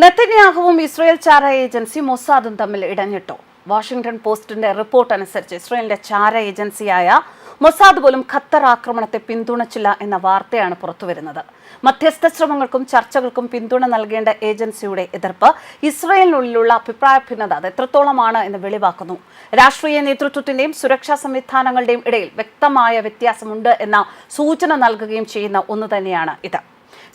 നെത്തന്യാഹുവും Israel ചാര agency മൊസാദും തമ്മിൽ ഇടഞ്ഞിട്ടു. Washington പോസ്റ്റിന്റെ റിപ്പോർട്ട് അനുസരിച്ച് ഇസ്രയേലിന്റെ ചാര ഏജൻസിയായ മൊസാദ് പോലും ഖത്തർ ആക്രമണത്തെ പിന്തുണച്ചില്ല എന്ന വാർത്തയാണ് പുറത്തുവരുന്നത്. മധ്യസ്ഥ ശ്രമങ്ങൾക്കും ചർച്ചകൾക്കും പിന്തുണ നൽകേണ്ട ഏജൻസിയുടെ എതിർപ്പ് ഇസ്രയേലിനുള്ളിലുള്ള അഭിപ്രായ ഭിന്നത അത് എത്രത്തോളമാണ് എന്ന് വെളിവാക്കുന്നു. രാഷ്ട്രീയ നേതൃത്വത്തിന്റെയും സുരക്ഷാ സംവിധാനങ്ങളുടെയും ഇടയിൽ വ്യക്തമായ വ്യത്യാസമുണ്ട് എന്ന സൂചന നൽകുകയും ചെയ്യുന്ന ഒന്ന് തന്നെയാണ് ഇത്.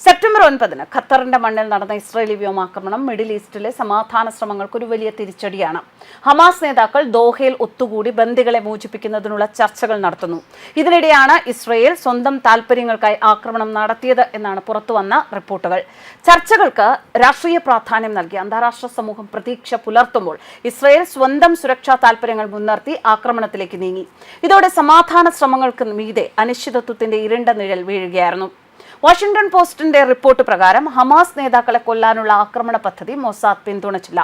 സെപ്റ്റംബർ ഒൻപതിന് ഖത്തറിന്റെ മണ്ണിൽ നടന്ന ഇസ്രായേലി വ്യോമാക്രമണം മിഡിൽ ഈസ്റ്റിലെ സമാധാന ശ്രമങ്ങൾക്ക് ഒരു വലിയ തിരിച്ചടിയാണ്. ഹമാസ് നേതാക്കൾ ദോഹയിൽ ഒത്തുകൂടി ബന്ദികളെ മോചിപ്പിക്കുന്നതിനുള്ള ചർച്ചകൾ നടത്തുന്നു. ഇതിനിടെയാണ് ഇസ്രയേൽ സ്വന്തം താൽപര്യങ്ങൾക്കായി ആക്രമണം നടത്തിയത് എന്നാണ് പുറത്തുവന്ന റിപ്പോർട്ടുകൾ. ചർച്ചകൾക്ക് രാഷ്ട്രീയ പ്രാധാന്യം നൽകി. അന്താരാഷ്ട്ര സമൂഹം പ്രതീക്ഷ പുലർത്തുമ്പോൾ ഇസ്രയേൽ സ്വന്തം സുരക്ഷാ താൽപര്യങ്ങൾ മുൻനിർത്തി ആക്രമണത്തിലേക്ക് നീങ്ങി. ഇതോടെ സമാധാന ശ്രമങ്ങൾക്ക് മീതെ അനിശ്ചിതത്വത്തിന്റെ ഇരുണ്ട നിഴൽ വീഴുകയായിരുന്നു. വാഷിംഗ്ടൺ പോസ്റ്റിന്റെ റിപ്പോർട്ട് പ്രകാരം ഹമാസ് നേതാക്കളെ കൊല്ലാനുള്ള ആക്രമണ പദ്ധതി മൊസാദ് പിന്തുണച്ചില്ല.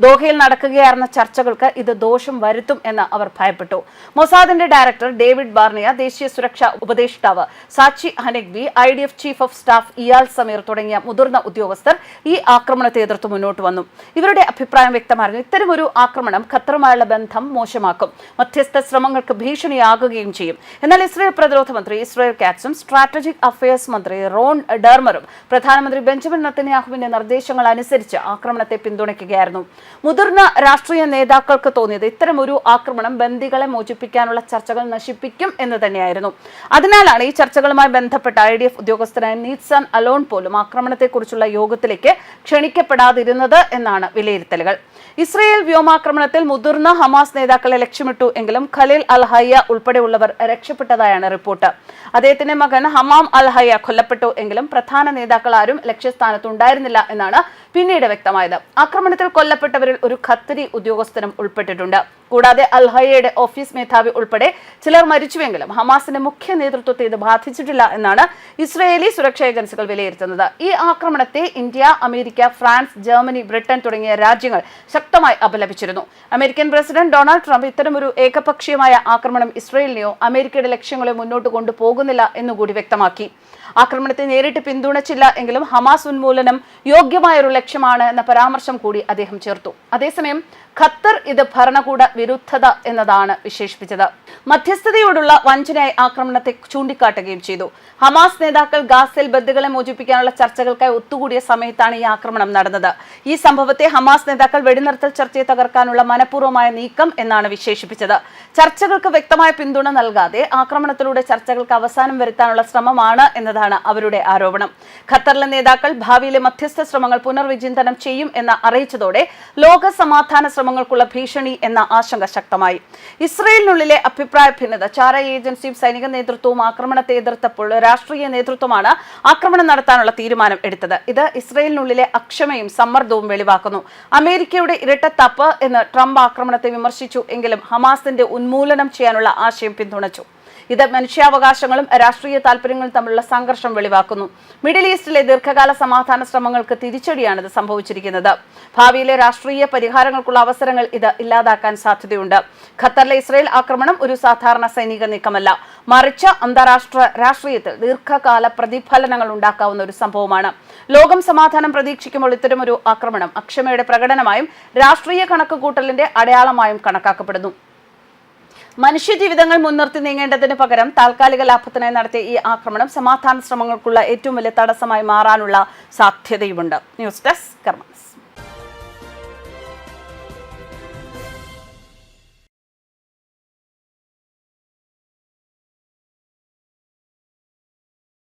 ദോഹയിൽ നടക്കുകയായിരുന്ന ചർച്ചകൾക്ക് ഇത് ദോഷം വരുത്തും എന്ന് അവർ ഭയപ്പെട്ടു. മൊസാദിന്റെ ഡയറക്ടർ ഡേവിഡ് ബാർണിയ ദേശീയ സുരക്ഷാ ഉപദേഷ്ടാവ് Tzachi Hanegbi I D F chief of staff Eyal Zamir തുടങ്ങിയ മുതിർന്ന ഉദ്യോഗസ്ഥർ ഈ ആക്രമണത്തെ എതിർത്ത് മുന്നോട്ട് വന്നു. ഇവരുടെ അഭിപ്രായം വ്യക്തമായിരുന്നു. ഇത്തരമൊരു ആക്രമണം ഖത്തറുമായുള്ള ബന്ധം മോശമാക്കും. മധ്യസ്ഥ ശ്രമങ്ങൾക്ക് ഭീഷണിയാകുകയും ചെയ്യും. എന്നാൽ ഇസ്രയേൽ പ്രതിരോധ മന്ത്രി ഇസ്രയേൽ കാറ്റ്സും സ്ട്രാറ്റജിക് അഫയേഴ്സ് മന്ത്രി റോൺ ഡെർമറും പ്രധാനമന്ത്രി ബെഞ്ചമിൻ നത്തന്യാഹുവിന്റെ നിർദ്ദേശങ്ങൾ അനുസരിച്ച് ആക്രമണത്തെ പിന്തുണയ്ക്കുകയായിരുന്നു. മുതിർന്ന രാഷ്ട്രീയ നേതാക്കൾക്ക് തോന്നിയത് ഇത്തരം ഒരു ആക്രമണം ബന്ദികളെ മോചിപ്പിക്കാനുള്ള ചർച്ചകൾ നശിപ്പിക്കും എന്ന് തന്നെയായിരുന്നു. അതിനാലാണ് ഈ ചർച്ചകളുമായി ബന്ധപ്പെട്ട ഐ ഡി എഫ് ഉദ്യോഗസ്ഥനായ നീത്സാൻ അലോൺ പോലും ആക്രമണത്തെക്കുറിച്ചുള്ള യോഗത്തിലേക്ക് ക്ഷണിക്കപ്പെടാതിരുന്നത് എന്നാണ് വിലയിരുത്തലുകൾ. ഇസ്രയേൽ വ്യോമാക്രമണത്തിൽ മുതിർന്ന ഹമാസ് നേതാക്കളെ ലക്ഷ്യമിട്ടു എങ്കിലും ഖലീൽ അൽ ഹയ്യ ഉൾപ്പെടെയുള്ളവർ രക്ഷപ്പെട്ടതായാണ് റിപ്പോർട്ട്. അദ്ദേഹത്തിന്റെ മകൻ ഹമാം അൽ ഹയ്യ കൊല്ലപ്പെട്ടു എങ്കിലും പ്രധാന നേതാക്കൾ ആരും ലക്ഷ്യസ്ഥാനത്തുണ്ടായിരുന്നില്ല എന്നാണ് പിന്നീട് വ്യക്തമായത്. ആക്രമണത്തിൽ കൊല്ലപ്പെട്ടവരിൽ ഒരു ഖത്തരി ഉദ്യോഗസ്ഥനും ഉൾപ്പെട്ടിട്ടുണ്ട്. കൂടാതെ അൽഹയയുടെ ഓഫീസ് മേധാവി ഉൾപ്പെടെ ചിലർ മരിച്ചുവെങ്കിലും ഹമാസിന്റെ മുഖ്യ നേതൃത്വത്തെ ഇത് ബാധിച്ചിട്ടില്ല എന്നാണ് ഇസ്രയേലി സുരക്ഷാ ഏജൻസികൾ വിലയിരുത്തുന്നത്. ഈ ആക്രമണത്തെ India America France Germany Britain തുടങ്ങിയ രാജ്യങ്ങൾ ശക്തമായി അപലപിച്ചിരുന്നു. അമേരിക്കൻ പ്രസിഡന്റ് ഡൊണാൾഡ് ട്രംപ് ഇത്തരമൊരു ഏകപക്ഷീയമായ ആക്രമണം ഇസ്രയേലിനെയോ അമേരിക്കയുടെ ലക്ഷ്യങ്ങളെ മുന്നോട്ട് കൊണ്ടുപോകുന്നില്ല എന്നുകൂടി വ്യക്തമാക്കി. ആക്രമണത്തെ നേരിട്ട് പിന്തുണച്ചില്ല എങ്കിലും ഹമാസ് ഉന്മൂലനം യോഗ്യമായ ഒരു ലക്ഷ്യമാണ് എന്ന പരാമർശം കൂടി അദ്ദേഹം ചേർത്തു അതേസമയം ഖത്തർ ഇത് ഭരണകൂട വിരുദ്ധത എന്നതാണ് വിശേഷിപ്പിച്ചത്. മധ്യസ്ഥതയോടുള്ള വഞ്ചനയായി ആക്രമണത്തെ ചൂണ്ടിക്കാട്ടുകയും ചെയ്തു. ഹമാസ് നേതാക്കൾ ഗാസയിൽ ബന്ധുക്കളെ മോചിപ്പിക്കാനുള്ള ചർച്ചകൾക്കായി ഒത്തുകൂടിയ സമയത്താണ് ഈ ആക്രമണം നടന്നത്. ഈ സംഭവത്തെ ഹമാസ് നേതാക്കൾ വെടിനിർത്തൽ ചർച്ചയെ തകർക്കാനുള്ള മനഃപൂർവമായ നീക്കം എന്നാണ് വിശേഷിപ്പിച്ചത്. ചർച്ചകൾക്ക് വ്യക്തമായ പിന്തുണ നൽകാതെ ആക്രമണത്തിലൂടെ ചർച്ചകൾക്ക് അവസാനം വരുത്താനുള്ള ശ്രമമാണ് എന്നതാണ് അവരുടെ ആരോപണം. ഖത്തറിലെ നേതാക്കൾ ഭാവിയിലെ മധ്യസ്ഥ ശ്രമങ്ങൾ പുനർവിചിന്തനം ചെയ്യും എന്ന് അറിയിച്ചതോടെ ലോക സമാധാന ശ്രമങ്ങൾക്കുള്ള ഭീഷണി എന്ന ആശങ്ക ശക്തമായി. ഇസ്രയേലിനുള്ളിലെ അഭിപ്രായ ഭിന്നത ചാര ഏജൻസിയും സൈനിക നേതൃത്വവും ആക്രമണത്തെ എതിർത്തപ്പോൾ രാഷ്ട്രീയ നേതൃത്വമാണ് ആക്രമണം നടത്താനുള്ള തീരുമാനം എടുത്തത്. ഇത് ഇസ്രയേലിനുള്ളിലെ അക്ഷമയും സമ്മർദ്ദവും വെളിവാക്കുന്നു. അമേരിക്കയുടെ ഇരട്ടത്തപ്പ് എന്ന് ട്രംപ് ആക്രമണത്തെ വിമർശിച്ചു എങ്കിലും ഹമാസിന്റെ ഉന്മൂലനം ചെയ്യാനുള്ള ആശയം പിന്തുണച്ചു. ഇത് മനുഷ്യാവകാശങ്ങളും രാഷ്ട്രീയ താല്പര്യങ്ങളും തമ്മിലുള്ള സംഘർഷം വെളിവാക്കുന്നു. മിഡിൽ ഈസ്റ്റിലെ ദീർഘകാല സമാധാന ശ്രമങ്ങൾക്ക് തിരിച്ചടിയാണ് ഇത് സംഭവിച്ചിരിക്കുന്നത്. ഭാവിയിലെ രാഷ്ട്രീയ പരിഹാരങ്ങൾക്കുള്ള അവസരങ്ങൾ ഇത് ഇല്ലാതാക്കാൻ സാധ്യതയുണ്ട്. ഖത്തറിലെ ഇസ്രയേൽ ആക്രമണം ഒരു സാധാരണ സൈനിക നീക്കമല്ല. മറിച്ച് അന്താരാഷ്ട്ര രാഷ്ട്രീയത്തിൽ ദീർഘകാല പ്രതിഫലനങ്ങൾ ഉണ്ടാക്കാവുന്ന ഒരു സംഭവമാണ്. ലോകം സമാധാനം പ്രതീക്ഷിക്കുമ്പോൾ ഇത്തരമൊരു ആക്രമണം അക്ഷമയുടെ പ്രകടനമായും രാഷ്ട്രീയ കണക്കുകൂട്ടലിന്റെ അടയാളമായും കണക്കാക്കപ്പെടുന്നു. മനുഷ്യജീവിതങ്ങൾ മുൻനിർത്തി നീങ്ങേണ്ടതിന് പകരം താൽക്കാലിക ലാഭത്തിനായി നടത്തിയ ഈ ആക്രമണം സമാധാന ശ്രമങ്ങൾക്കുള്ള ഏറ്റവും വലിയ തടസ്സമായി മാറാനുള്ള സാധ്യതയുമുണ്ട്. News desk കർമ്മസ്